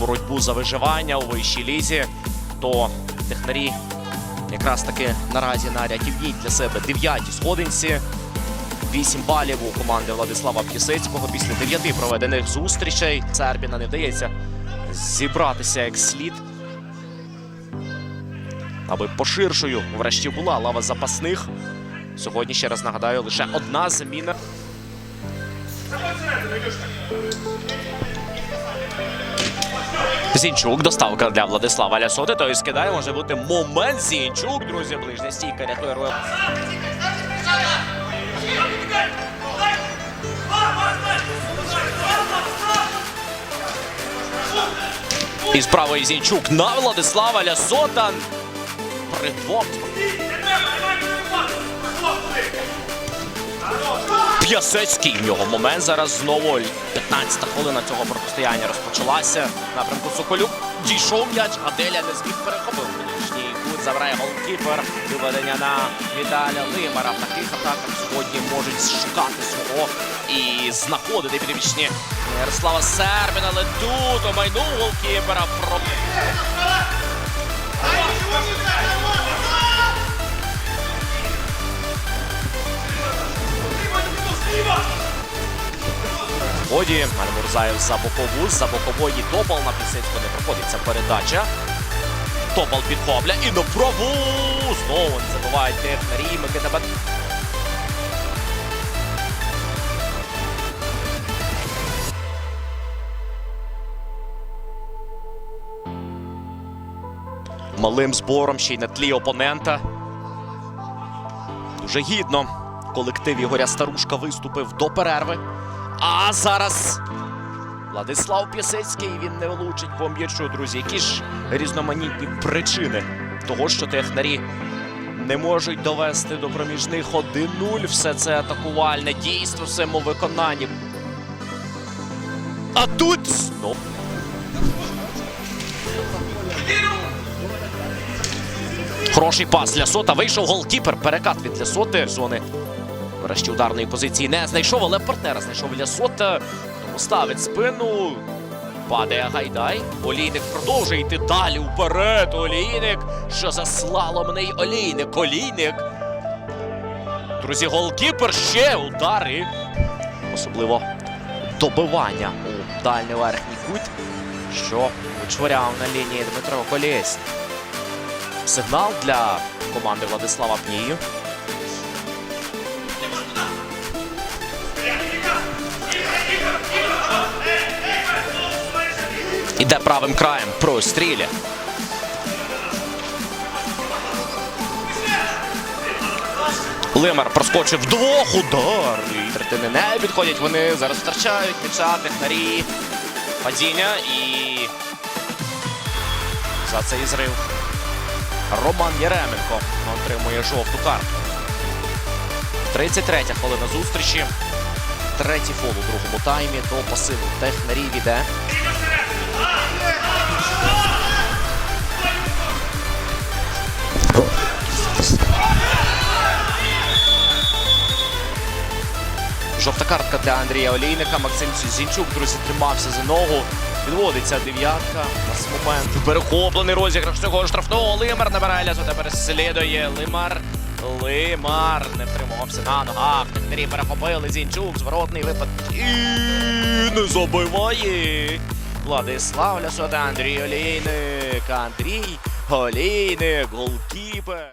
боротьбу за виживання у вищій лізі, то технарі якраз таки наразі на рятівній для себе дев'ятій сходинці. 8 балів у команди Владислава П'єсицького після 9 проведених зустрічей. Сербіна не вдається зібратися як слід. Аби поширшою врешті була лава запасних. Сьогодні, ще раз нагадаю, лише одна заміна. Зінчук, доставка для Владислава Лясоти. Той скидає, може бути момент. Зінчук, друзі, ближня стійка рятує Роя. І з правої Зінчук на Владислава Лясота. Привод. П'ясецький в нього момент. Зараз знову 15-та хвилина цього протистояння розпочалася. Напрямку Соколюк дійшов м'яч, а Деля не зміг перехопив. Нижній кут забирає голкіпер. Виведення на Віталя Лимара. В таких атаках сьогодні можуть шукати свого і знаходити підвічні Ярослава Сербіна. Але тут омайнув голкіпера. Про... Ході Альмурзаєв за бокову, за бокової Топал на Пісецьку не проходиться передача. Топал підхопля і на праву! Знову не забувають технарі Микита. Малим збором ще й на тлі опонента. Дуже гідно. Колектив Ігоря Старушка виступив до перерви. А зараз Владислав Пісецький він не влучить по м'ячу, друзі. Які ж різноманітні причини того, що технарі не можуть довести до проміжних 1-0. Все це атакувальне дійство в своєму виконанні. А тут знов. Хороший пас для сота. Вийшов голкіпер. Перекат від Лясоти. Зони Врешті ударної позиції не знайшов, але партнера знайшов Лясота. Тому ставить спину. Падає Гайдай. Олійник продовжує йти далі вперед. Олійник. Що за слаломний олійник? Олійник. Друзі, голкіпер ще удари. Особливо добивання у дальній верхній кут, що вичворяв на лінії Дмитро Колєснік. Сигнал для команди Владислава Пнію. Правим краєм простріля. Лимар проскочив вдвох удар. Третини не відходять. Вони зараз втрачають м'яча, технарі. Падіння і за цей зрив Роман Єременко отримує жовту картку. 33 хвилина зустрічі. Третій фол у другому таймі до посилу технарів іде. Жовта картка для Андрія Олійника. Максим Зінчук, друзі, тримався за ногу. Відводиться дев'ятка. На цей момент перехоплений розіграш цього штрафного. Лимар набирає лязо, переслідує. Лимар. Лимар не втримувався на ногах. Технарі перехопили Зінчук. Зворотний випад. І не забиває. Владислав Лясота, Андрій Олійник. Андрій Олійник. Голкіпер.